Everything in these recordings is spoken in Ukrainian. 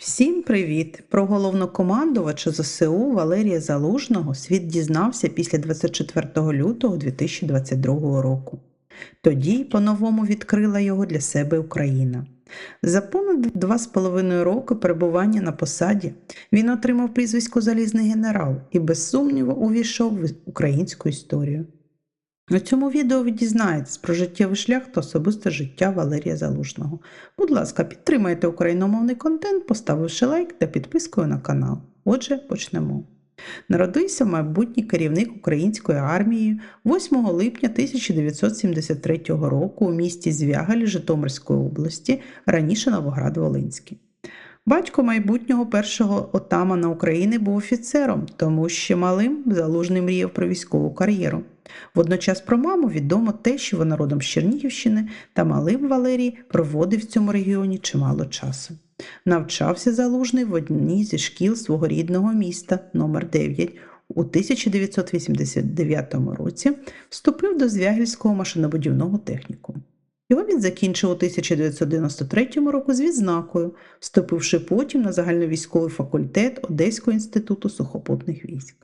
Всім привіт! Про головнокомандувача ЗСУ Валерія Залужного світ дізнався після 24 лютого 2022 року. Тоді по-новому відкрила його для себе Україна. За понад два з половиною роки перебування на посаді він отримав прізвисько Залізний генерал і без сумніву увійшов в українську історію. У цьому відео ви дізнаєтесь про життєвий шлях та особисте життя Валерія Залужного. Будь ласка, підтримайте україномовний контент, поставивши лайк та підпискою на канал. Отже, почнемо. Народився майбутній керівник української армії 8 липня 1973 року у місті Звягель Житомирської області, раніше Новоград-Волинський. Батько майбутнього першого отамана України був офіцером, тому що малим залужний мріяв про військову кар'єру. Водночас про маму відомо те, що вона родом з Чернігівщини, та малим Валерій проводив в цьому регіоні чимало часу. Навчався залужний в одній зі шкіл свого рідного міста номер 9 у 1989 році вступив до Звягільського машинобудівного технікуму. Його він закінчив у 1993 року з відзнакою, вступивши потім на загальновійськовий факультет Одеського інституту сухопутних військ.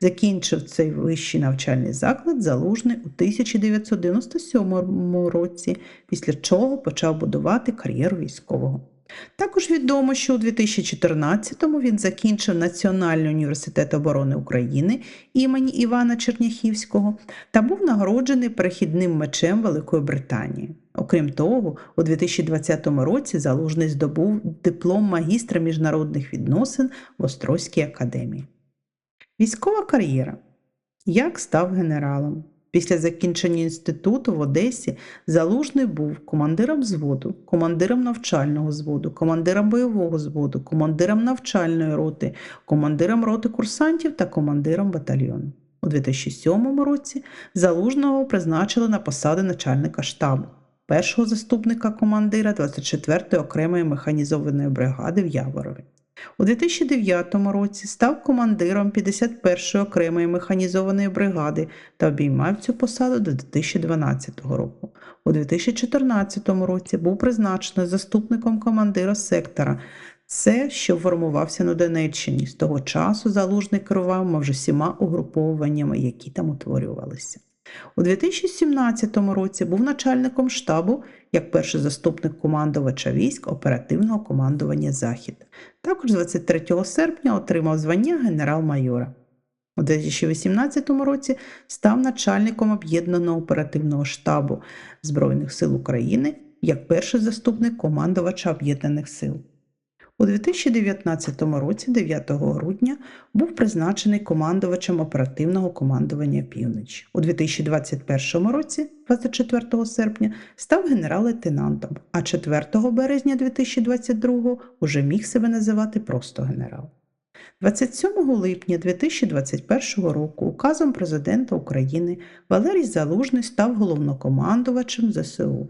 Закінчив цей вищий навчальний заклад залужний у 1997 році, після чого почав будувати кар'єру військового. Також відомо, що у 2014-му він закінчив Національний університет оборони України імені Івана Черняхівського та був нагороджений перехідним мечем Великої Британії. Окрім того, у 2020 році Залужний здобув диплом магістра міжнародних відносин в Острозькій академії. Військова кар'єра. Як став генералом? Після закінчення інституту в Одесі Залужний був командиром зводу, командиром навчального зводу, командиром бойового зводу, командиром навчальної роти, командиром роти курсантів та командиром батальйону. У 2007 році Залужного призначили на посади начальника штабу, першого заступника командира 24-ї окремої механізованої бригади в Яворові. У 2009 році став командиром 51-ї окремої механізованої бригади та обіймав цю посаду до 2012 року. У 2014 році був призначений заступником командира сектора. Це, що формувався на Донеччині. З того часу залужний керував майже всіма угруповуваннями, які там утворювалися. У 2017 році був начальником штабу як перший заступник командувача військ оперативного командування Захід. Також 23 серпня отримав звання генерал-майора. У 2018 році став начальником об'єднаного оперативного штабу Збройних сил України як перший заступник командувача Об'єднаних сил. У 2019 році, 9 грудня, був призначений командувачем оперативного командування Північ. У 2021 році, 24 серпня, став генерал-лейтенантом, а 4 березня 2022 уже міг себе називати просто генерал. 27 липня 2021 року указом президента України Валерій Залужний став головнокомандувачем ЗСУ.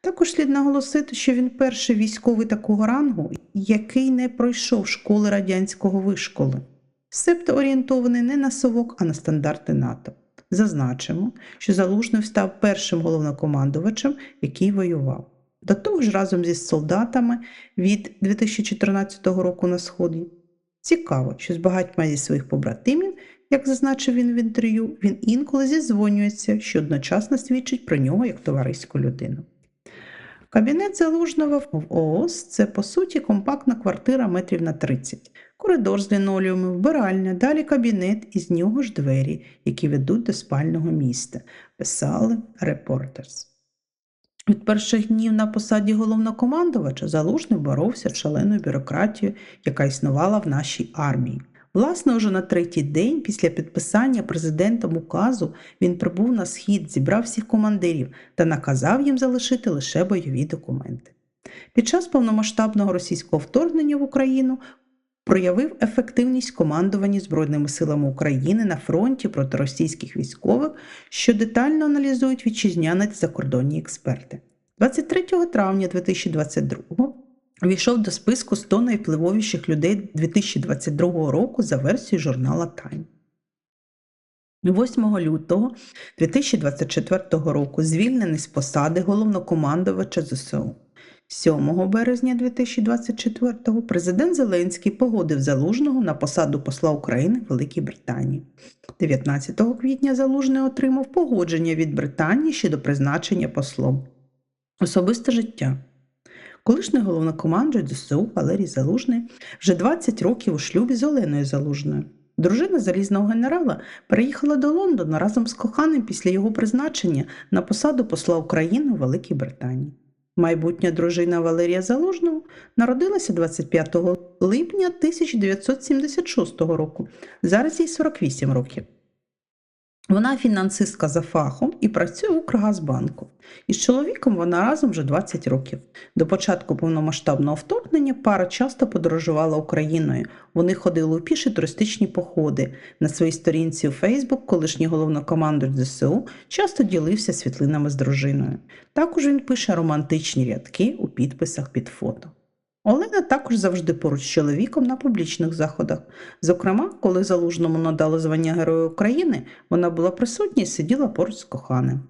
Також слід наголосити, що він перший військовий такого рангу, який не пройшов школи радянського вишколи, себто орієнтований не на совок, а на стандарти НАТО. Зазначимо, що Залужний став першим головнокомандувачем, який воював. До того ж, разом зі солдатами від 2014 року на Сході. Цікаво, що з багатьма зі своїх побратимів, як зазначив він в інтерв'ю, він інколи зізвонюється, що одночасно свідчить про нього як товариську людину. Кабінет залужного в ООС це по суті компактна квартира метрів на 30, коридор з лінолеумом, вбиральня, далі кабінет і з нього ж двері, які ведуть до спального міста, писали Reporters. Від перших днів на посаді головнокомандувача Залужний боровся з шаленою бюрократією, яка існувала в нашій армії. Власне, уже на третій день після підписання президентом указу він прибув на схід, зібрав всіх командирів та наказав їм залишити лише бойові документи. Під час повномасштабного російського вторгнення в Україну проявив ефективність командування Збройними силами України на фронті проти російських військових, що детально аналізують вітчизняні закордонні експерти. 23 травня 2022 Увійшов до списку 100 найвпливовіших людей 2022 року за версією журнала Time. 8 лютого 2024 року звільнений з посади головнокомандувача ЗСУ. 7 березня 2024 президент Зеленський погодив Залужного на посаду посла України в Великій Британії. 19 квітня Залужний отримав погодження від Британії щодо призначення послом. Особисте життя. Колишній головнокомандуючий ЗСУ Валерій Залужний вже 20 років у шлюбі з Оленою Залужною. Дружина залізного генерала переїхала до Лондона разом з коханим після його призначення на посаду посла України у Великій Британії. Майбутня дружина Валерія Залужного народилася 25 липня 1976 року. Зараз їй 48 років. Вона фінансистка за фахом і працює в Укргазбанку. Із чоловіком вона разом вже 20 років. До початку повномасштабного вторгнення пара часто подорожувала Україною. Вони ходили у піші туристичні походи. На своїй сторінці у Фейсбук колишній головнокомандуючий ЗСУ часто ділився світлинами з дружиною. Також він пише романтичні рядки у підписах під фото. Олена також завжди поруч з чоловіком на публічних заходах. Зокрема, коли залужному надали звання Героя України, вона була присутня і сиділа поруч з коханим.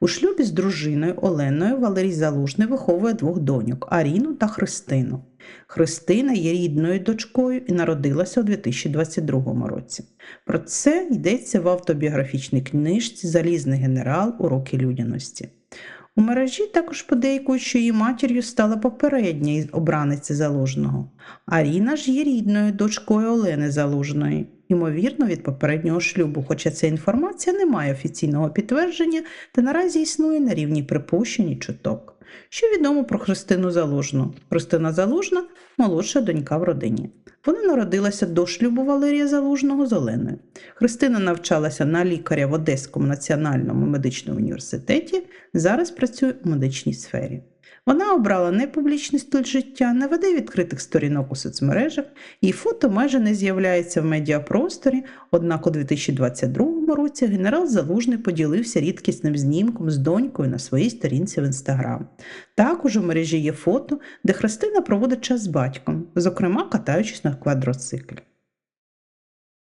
У шлюбі з дружиною Оленою Валерій Залужний виховує двох доньок Аріну та Христину. Христина є рідною дочкою і народилася у 2022 році. Про це йдеться в автобіографічній книжці Залізний генерал Уроки людяності. У мережі також подейкують, що її матір'ю стала попередня із обраниці Залужного. Аріна ж є рідною дочкою Олени Залужної, ймовірно, від попереднього шлюбу, хоча ця інформація не має офіційного підтвердження та наразі існує на рівні припущень і чуток. Що відомо про Христину Залужну? Христина Залужна молодша донька в родині. Вона народилася до шлюбу Валерія Залужного з Оленою. Христина навчалася на лікаря в Одеському національному медичному університеті, зараз працює у медичній сфері. Вона обрала непублічний стиль життя, не веде відкритих сторінок у соцмережах, її фото майже не з'являється в медіапросторі, однак у 2022 році генерал Залужний поділився рідкісним знімком з донькою на своїй сторінці в інстаграм. Також у мережі є фото, де Христина проводить час з батьком, зокрема катаючись на квадроциклі.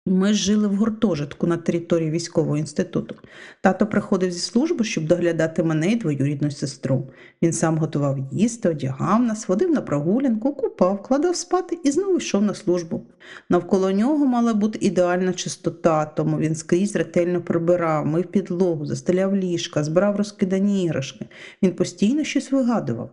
Ми жили в гуртожитку на території військового інституту. Тато приходив зі служби, щоб доглядати мене і двоюрідну сестру. Він сам готував їсти, одягав нас, водив на прогулянку, купав, кладав спати і знову йшов на службу. Навколо нього мала бути ідеальна чистота, тому він скрізь ретельно прибирав, мив підлогу, застеляв ліжка, збирав розкидані іграшки. Він постійно щось вигадував.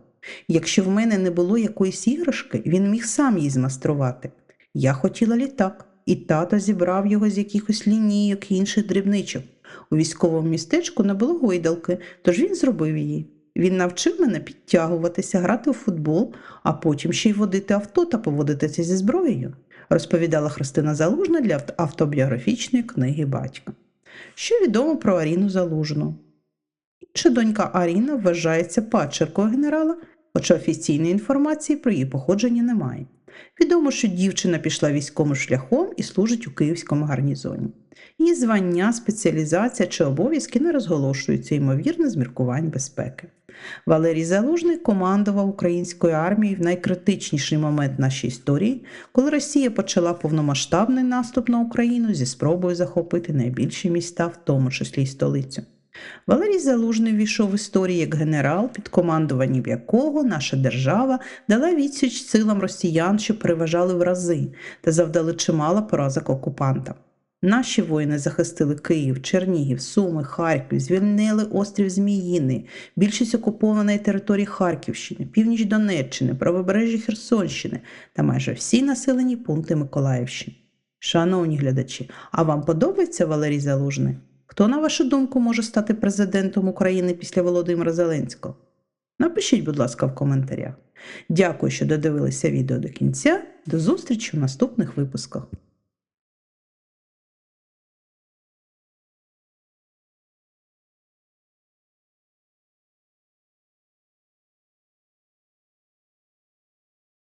Якщо в мене не було якоїсь іграшки, він міг сам її змаструвати. Я хотіла літак і тато зібрав його з якихось лінійок і інших дрібничок. У військовому містечку не було гойдалки, тож він зробив її. Він навчив мене підтягуватися, грати у футбол, а потім ще й водити авто та поводитися зі зброєю, розповідала Христина Залужна для автобіографічної книги батька. Що відомо про Аріну Залужну? Інша донька Аріна вважається падчеркою генерала, хоча офіційної інформації про її походження немає. Відомо, що дівчина пішла військовим шляхом і служить у київському гарнізоні. Її звання, спеціалізація чи обов'язки не розголошуються, ймовірно, з міркувань безпеки. Валерій Залужний командував українською армією в найкритичніший момент нашої історії, коли Росія почала повномасштабний наступ на Україну зі спробою захопити найбільші міста, в тому числі й столицю. Валерій Залужний війшов в історію як генерал, під командуванням якого наша держава дала відсіч силам росіян, що переважали в рази та завдали чимало поразок окупантам. Наші воїни захистили Київ, Чернігів, Суми, Харків, звільнили острів Зміїни, більшість окупованої території Харківщини, північ Донеччини, правобережжя Херсонщини та майже всі населені пункти Миколаївщини. Шановні глядачі, а вам подобається Валерій Залужний? Хто, на вашу думку, може стати президентом України після Володимира Зеленського? Напишіть, будь ласка, в коментарях. Дякую, що додивилися відео до кінця. До зустрічі в наступних випусках.